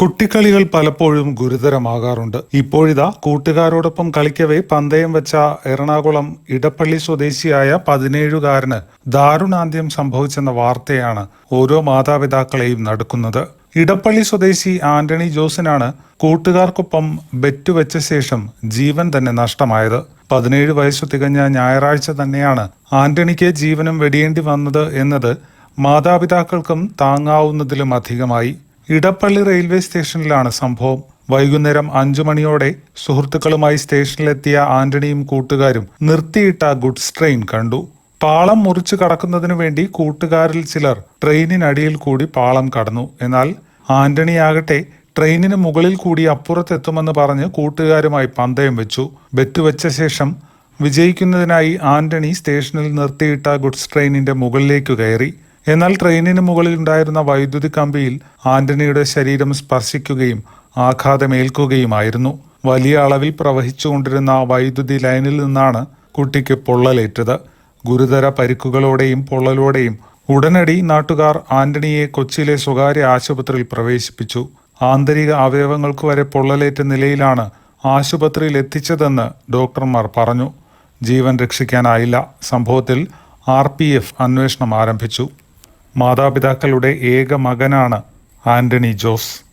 കുട്ടിക്കളികൾ പലപ്പോഴും ഗുരുതരമാകാറുണ്ട്. ഇപ്പോഴിതാ കൂട്ടുകാരോടൊപ്പം കളിക്കവേ പന്തയം വെച്ച എറണാകുളം ഇടപ്പള്ളി സ്വദേശിയായ പതിനേഴുകാരന് ദാരുണാന്ത്യം സംഭവിച്ചെന്ന വാർത്തയാണ് ഓരോ മാതാപിതാക്കളെയും നടക്കുന്നത്. ഇടപ്പള്ളി സ്വദേശി ആന്റണി ജോസിനാണ് കൂട്ടുകാർക്കൊപ്പം ബെറ്റ് വെച്ച ശേഷം ജീവൻ തന്നെ നഷ്ടമായത്. പതിനേഴ് വയസ്സ് തികഞ്ഞ ഞായറാഴ്ച തന്നെയാണ് ആന്റണിക്ക് ജീവനും വെടിയേണ്ടി വന്നത് എന്നത് മാതാപിതാക്കൾക്കും താങ്ങാവുന്നതിലും അധികമായി. ഇടപ്പള്ളി റെയിൽവേ സ്റ്റേഷനിലാണ് സംഭവം. വൈകുന്നേരം അഞ്ചു മണിയോടെ സുഹൃത്തുക്കളുമായി സ്റ്റേഷനിലെത്തിയ ആന്റണിയും കൂട്ടുകാരും നിർത്തിയിട്ട ഗുഡ്സ് ട്രെയിൻ കണ്ടു. പാളം മുറിച്ചു കടക്കുന്നതിനു വേണ്ടി കൂട്ടുകാരിൽ ചിലർ ട്രെയിനിനടിയിൽ കൂടി പാളം കടന്നു. എന്നാൽ ആന്റണിയാകട്ടെ ട്രെയിനിന് മുകളിൽ കൂടി അപ്പുറത്തെത്തുമെന്ന് പറഞ്ഞ് കൂട്ടുകാരുമായി പന്തയം വെച്ചു. ബെറ്റ് വെച്ച ശേഷം വിജയിക്കുന്നതിനായി ആന്റണി സ്റ്റേഷനിൽ നിർത്തിയിട്ട ഗുഡ്സ് ട്രെയിനിന്റെ മുകളിലേക്ക് കയറി. എന്നാൽ ട്രെയിനിന് മുകളിൽ ഉണ്ടായിരുന്ന വൈദ്യുതി കമ്പിയിൽ ആന്റണിയുടെ ശരീരം സ്പർശിക്കുകയും ആഘാതമേൽക്കുകയുമായിരുന്നു. വലിയ അളവിൽ പ്രവഹിച്ചുകൊണ്ടിരുന്ന വൈദ്യുതി ലൈനിൽ നിന്നാണ് കുട്ടിക്ക് പൊള്ളലേറ്റത്. ഗുരുതര പരിക്കുകളോടെയും പൊള്ളലോടെയും ഉടനടി നാട്ടുകാർ ആന്റണിയെ കൊച്ചിയിലെ സ്വകാര്യ ആശുപത്രിയിൽ പ്രവേശിപ്പിച്ചു. ആന്തരിക അവയവങ്ങൾക്ക് വരെ പൊള്ളലേറ്റ നിലയിലാണ് ആശുപത്രിയിൽ എത്തിച്ചതെന്ന് ഡോക്ടർമാർ പറഞ്ഞു. ജീവൻ രക്ഷിക്കാനായില്ല. സംഭവത്തിൽ ആർ പി എഫ് അന്വേഷണം ആരംഭിച്ചു. മാതാപിതാക്കളുടെ ഏക മകനാണ് ആന്റണി ജോസ്.